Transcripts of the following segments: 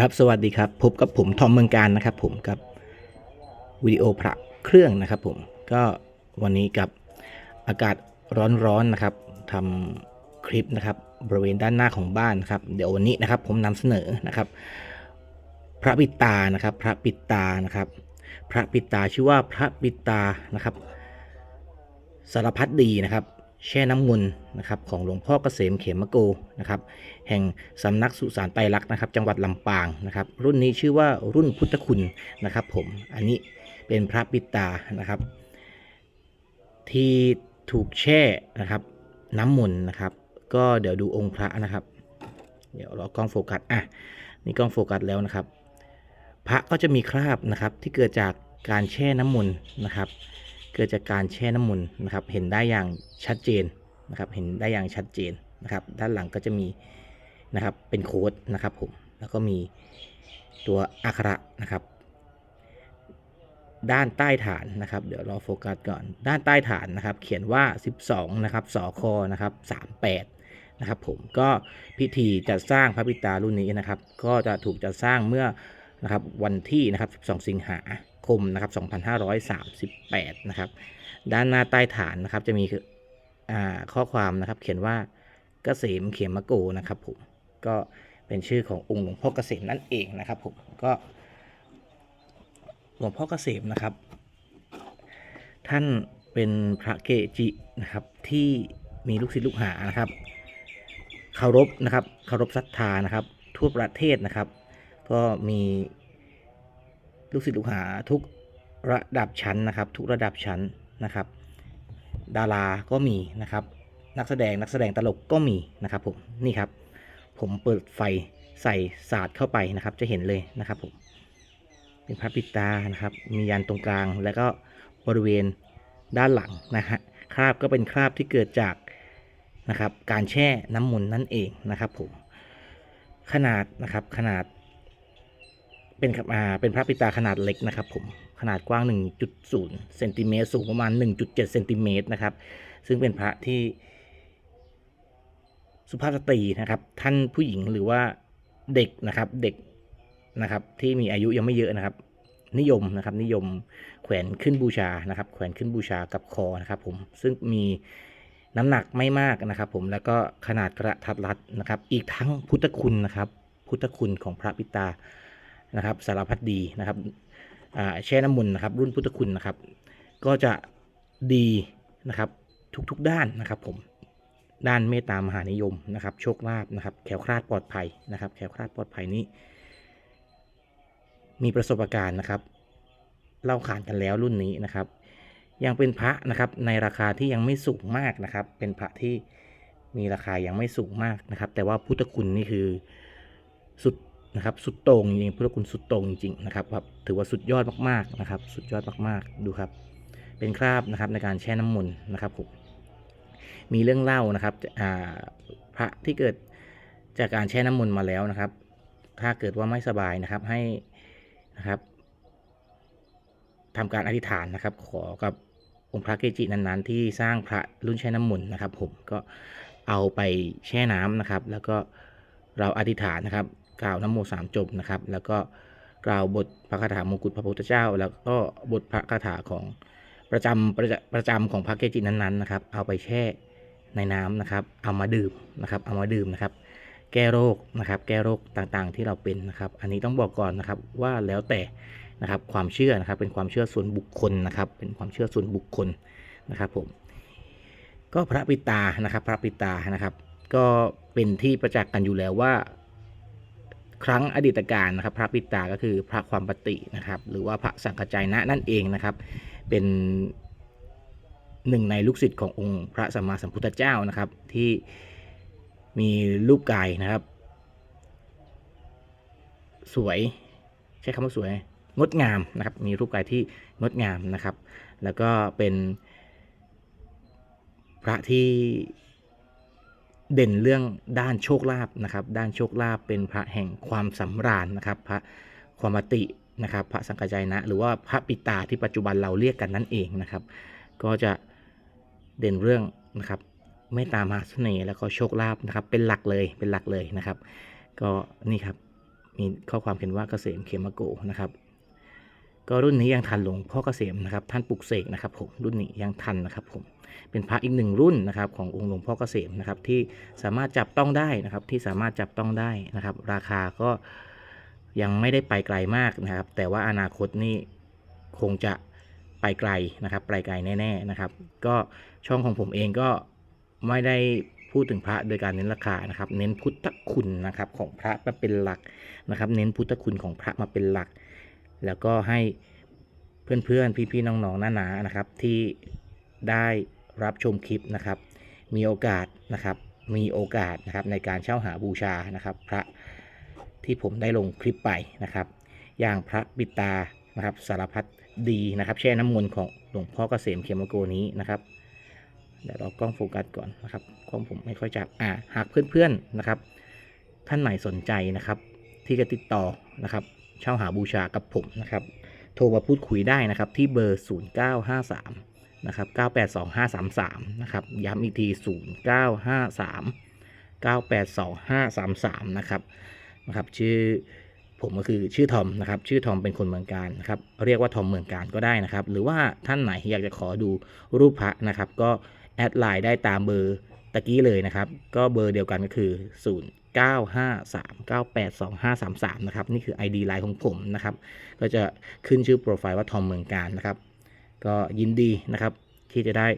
ครับสวัสดีครับพบกับผมทอมเมืองการนะครับ ผมกับวิดีโอพระเครื่องนะครับ ผมก็วันนี้กับอากาศร้อนๆนะครับทำคลิปนะครับบริเวณด้านหน้าของบ้านนครับ เดี๋ยววันนี้นะครับ ผมนำเสนอนะครับ พระปิตานะครับ พระปิตานะครับ พระปิตาชื่อว่าพระปิตานะครับ สารพัดดีนะครับ แช่น้ำมนต์นะครับของหลวงพ่อเกษมเขมโกนะครับแห่งสำนักสุสานไตรลักษณ์นะครับ จังหวัดลำปางนะครับ รุ่นนี้ชื่อว่ารุ่นพุทธคุณนะครับ ผมอันนี้เป็นพระปิดตานะครับ ที่ถูกแช่นะครับน้ำมนต์นะครับ ก็เดี๋ยวดูองค์พระนะครับ เดี๋ยวรอกล้องโฟกัสอะนี่กล้องโฟกัสแล้วนะครับ พระก็จะมีคราบนะครับที่เกิดจากการแช่น้ำมนต์นะครับ เกิดจากการแช่น้ำมนนะครับ เห็นได้อย่างชัดเจนนะครับ เห็นได้อย่างชัดเจนนะครับ ด้านหลังก็จะมีนะครับเป็นโค้ดนะครับผม แล้วก็มีตัวอักขระนะครับ ด้านใต้ฐานนะครับ เดี๋ยวรอโฟกัสก่อน ด้านใต้ฐานนะครับ เขียนว่า 12 นะครับสอคอนะครับ 38 นะครับผม ก็พิธีจัดสร้างพระปิตารุ่นนี้นะครับ ก็จะถูกจัดสร้างเมื่อนะครับวันที่นะครับ 12 สิงหา คมนะครับ 2538 นะครับ ด้านหน้าใต้ฐานนะครับจะมีข้อความนะครับ เขียนว่าเกษมเขมโกนะครับผมก็เป็นชื่อขององค์หลวงพ่อเกษมนั่นเองนะครับผมก็หลวงพ่อเกษมนะครับ ท่านเป็นพระเกจินะครับที่มีลูกศิษย์ลูกหานะครับเคารพนะครับเคารพศรัทธานะครับ ทั่วประเทศนะครับ ก็มี ลูกศิษย์ลูกหาทุกระดับชั้นนะครับ ทุกระดับชั้นนะครับ ดาราก็มีนะครับ นักแสดงนักแสดงตลกก็มีนะครับผมนี่ครับ ผมเปิดไฟใส่ศาสตร์เข้าไปนะครับ จะเห็นเลยนะครับผมเป็นพระปิดตานะครับ มียันตรงกลาง แล้วก็บริเวณด้านหลังนะฮะคราบก็เป็นคราบที่เกิดจากนะครับ การแช่น้ำมนต์นั่นเองนะครับผมขนาดนะครับขนาด เป็นครับอ่าเป็นพระปิตาขนาดเล็กนะครับผมขนาดกว้าง 1.0เซนติเมตรสูงประมาณ 1.7เซนติเมตรนะครับ ซึ่งเป็นพระที่สุภาพสตรีนะครับ ท่านผู้หญิงหรือว่าเด็กนะครับเด็กนะครับ ที่มีอายุยังไม่เยอะนะครับ นิยมนะครับ นิยมแขวนขึ้นบูชานะครับ แขวนขึ้นบูชากับคอนะครับ ผมซึ่งมีน้ำหนักไม่มากนะครับ ผมแล้วก็ขนาดกระทัดรัดนะครับ อีกทั้งพุทธคุณนะครับ พุทธคุณของพระปิตา นะครับสารพัดดีนะครับแช่น้ำมนต์นะครับรุ่นพุทธคุณนะครับ ก็จะดีนะครับทุกๆด้านนะครับผมด้านเมตตามหานิยมนะครับ โชคลาภนะครับแคล้วคลาดปลอดภัยนะครับแคล้วคลาดปลอดภัยนี้ มีประสบการณ์นะครับเล่าขานกันแล้วรุ่นนี้นะครับ ยังเป็นพระนะครับในราคาที่ยังไม่สูงมากนะครับ เป็นพระที่มีราคายังไม่สูงมากนะครับ แต่ว่าพุทธคุณนี่คือสุด นะครับสุดโต่งจริงพุทธคุณสุดโต่งจริงนะครับแบบถือว่าสุดยอดมากๆนะครับ สุดยอดมากๆดูครับ เป็นคราบนะครับในการแช่น้ำมนต์นะครับผมมีเรื่องเล่านะครับอ่าพระที่เกิดจากการแช่น้ำมนต์มาแล้วนะครับ ถ้าเกิดว่าไม่สบายนะครับให้นะครับทำการอธิษฐานนะครับ ขอกับองค์พระเกจินั้นๆ ที่สร้างพระรุ่นแช่น้ำมนต์นะครับ ผมก็เอาไปแช่น้ำนะครับ แล้วก็เราอธิษฐานนะครับ กล่าวน้ำโมสามจบนะครับ แล้วก็กล่าวบทพระคาถามงกุฎพระพุทธเจ้า แล้วก็บทพระคาถาของประจำประจำประจำของพระเกจินั้นๆนะครับ เอาไปแช่ในน้ำนะครับ เอามาดื่มนะครับ เอามาดื่มนะครับ แก้โรคนะครับ แก้โรคต่างๆที่เราเป็นนะครับ อันนี้ต้องบอกก่อนนะครับว่าแล้วแต่นะครับความเชื่อนะครับเป็นความเชื่อส่วนบุคคลนะครับ เป็นความเชื่อส่วนบุคคลนะครับผมก็พระปิตานะครับ พระปิตานะครับ ก็เป็นที่ประจักษ์กันอยู่แล้วว่า ครั้งอดีตการนะครับ พระปิตาก็คือพระความปฏินะครับ หรือว่าพระสังฆจายนะนั่นเองนะครับ เป็นหนึ่งในลูกศิษย์ขององค์พระสัมมาสัมพุทธเจ้านะครับ ที่มีรูปกายนะครับ สวยใช้คำว่าสวยงดงามนะครับ มีรูปกายที่งดงามนะครับ แล้วก็เป็นพระที่ เด่นเรื่องด้านโชคลาภนะครับ ด้านโชคลาภเป็นพระแห่งความสำราญนะครับ พระความมตินะครับ พระสังกัจายนะ หรือว่าพระปิตาที่ปัจจุบันเราเรียกกันนั่นเองนะครับ ก็จะเด่นเรื่องนะครับเมตตามหาเสน่ห์แล้วก็โชคลาภนะครับ เป็นหลักเลยเป็นหลักเลยนะครับ ก็นี่ครับมีข้อความเขียนว่าเกษมเขมโกนะครับ ก็รุ่นนี้ยังทันหลวงพ่อเกษมนะครับท่านปลุกเสกนะครับผมรุ่นนี้ยังทันนะครับผมเป็นพระอีกหนึ่งรุ่นนะครับขององค์หลวงพ่อเกษมนะครับที่สามารถจับต้องได้นะครับที่สามารถจับต้องได้นะครับ ราคาก็ยังไม่ได้ไปไกลมากนะครับ แต่ว่าอนาคตนี่คงจะไปไกลนะครับไปไกลแน่ๆนะครับ ก็ช่องของผมเองก็ไม่ได้พูดถึงพระโดยการเน้นราคานะครับ เน้นพุทธคุณนะครับของพระมาเป็นหลักนะครับ เน้นพุทธคุณของพระมาเป็นหลัก แล้วก็ให้เพื่อนๆ พี่ๆ น้องๆหน้าๆนะครับ ที่ได้รับชมคลิปนะครับ มีโอกาสนะครับ มีโอกาสนะครับในการเช่าหาบูชานะครับ พระที่ผมได้ลงคลิปไปนะครับ อย่างพระบิตานะครับสารพัดดีนะครับ แช่น้ำมนต์ของหลวงพ่อเกษมเขมโกนี้นะครับเดี๋ยวเรากล้องโฟกัสก่อนนะครับกล้องผมไม่ค่อยจับอ่าหากเพื่อนๆนะครับ ท่านไหนสนใจนะครับ ที่จะติดต่อนะครับ เช่าหาบูชากับผมนะครับ โทรมาพูดคุยได้นะครับที่เบอร์ 0953นะครับ982533นะครับย้ำอีกที 0953 982533นะครับนะครับชื่อผมก็คือชื่อทอมนะครับ ชื่อทอมเป็นคนเมืองการนะครับ เรียกว่าทอมเมืองการก็ได้นะครับ หรือว่าท่านไหนอยากจะขอดูรูปพระนะครับ ก็แอดไลน์ได้ตามเบอร์ตะกี้เลยนะครับ ก็เบอร์เดียวกันก็คือ 0 953982533 นะครับ นี่คือ ID ไลน์ของผมนะครับ ก็จะขึ้นชื่อโปรไฟล์ว่าทอมเมืองการนะครับ ก็ยินดีนะครับที่จะได้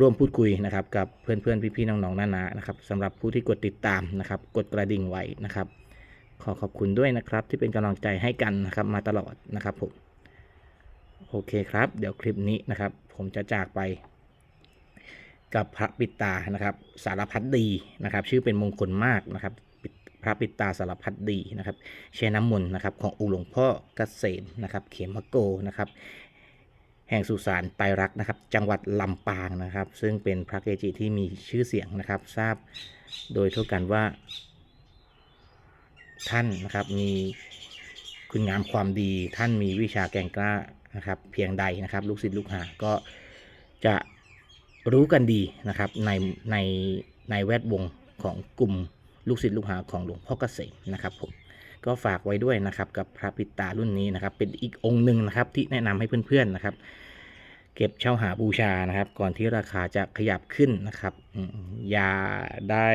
ร่วมพูดคุยนะครับกับเพื่อนๆพี่ๆน้องๆนานานะครับสำหรับผู้ที่กดติดตามนะครับ กดกระดิ่งไว้นะครับ ขอขอบคุณด้วยนะครับ ที่เป็นกำลังใจให้กันนะครับมาตลอดนะครับผมโอเคครับ เดี๋ยวคลิปนี้นะครับ ผมจะจากไป กับพระปิตานะครับสารพัดดีนะครับ ชื่อเป็นมงคลมากนะครับพระปิตาสารพัดดีนะครับแช่น้ำมนต์นะครับขององค์หลวงพ่อเกษมนะครับ เขมโกนะครับ แห่งสุสานไตรรักนะครับ จังหวัดลำปางนะครับ ซึ่งเป็นพระเกจิที่มีชื่อเสียงนะครับ ทราบโดยทั่วกันว่าท่านนะครับมีคุณงามความดี ท่านมีวิชาแก่งกล้านะครับ เพียงใดนะครับ ลูกศิษย์ลูกหาก็จะ รู้กันดีนะครับในในในแวดวงของกลุ่มลูกศิษย์ลูกหาของหลวงพ่อเกษมนะครับผมก็ฝากไว้ด้วยนะครับกับพระปิตารุ่นนี้นะครับ เป็นอีกองค์หนึ่งนะครับที่แนะนำให้เพื่อนๆนะครับ เก็บเช่าหาบูชานะครับ ก่อนที่ราคาจะขยับขึ้นนะครับอืมอย่าได้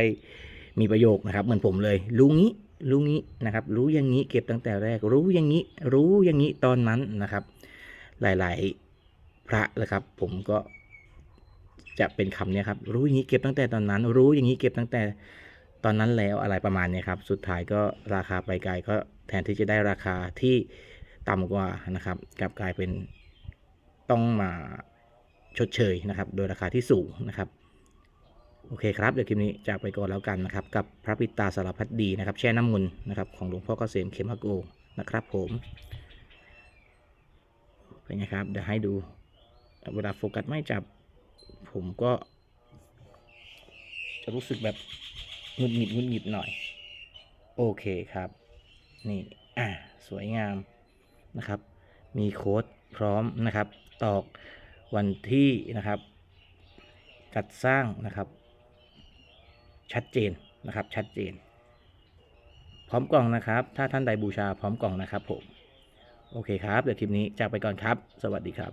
มีประโยคนะครับ เหมือนผมเลยรู้งี้รู้งี้นะครับ รู้อย่างนี้เก็บตั้งแต่แรก รู้อย่างนี้ รู้อย่างนี้ตอนนั้นนะครับ หลาย ๆ พระนะครับ ผมก็ จะเป็นคำนี้ครับ รู้อย่างนี้เก็บตั้งแต่ตอนนั้น รู้อย่างนี้เก็บตั้งแต่ตอนนั้นแล้วอะไรประมาณนี้ครับ สุดท้ายก็ราคาไปไกลก็แทนที่จะได้ราคาที่ต่ำกว่านะครับกลับกลายเป็นต้องมาชดเชยนะครับ โดยราคาที่สูงนะครับโอเคครับ เดี๋ยวคลิปนี้จากไปก่อนแล้วกันนะครับ กับพระปิตาสารพัดดีนะครับ แช่น้ำมนนะครับ ของหลวงพ่อเกษมเขมโกนะครับผมเป็นไงครับ เดี๋ยวให้ดูเวลาโฟกัสไม่จับ ผมก็ จะรู้สึกแบบหงุดหงิดหงุดหงิดหน่อย โอเคครับ นี่อ่าสวยงามนะครับ มีโค้ดพร้อมนะครับ ตอกวันที่นะครับ จัดสร้างนะครับ ชัดเจนนะครับ ชัดเจน พร้อมกล่องนะครับ ถ้าท่านใดบูชาพร้อมกล่องนะครับผม โอเคครับ เดี๋ยวคลิปนี้จากไปก่อนครับ สวัสดีครับ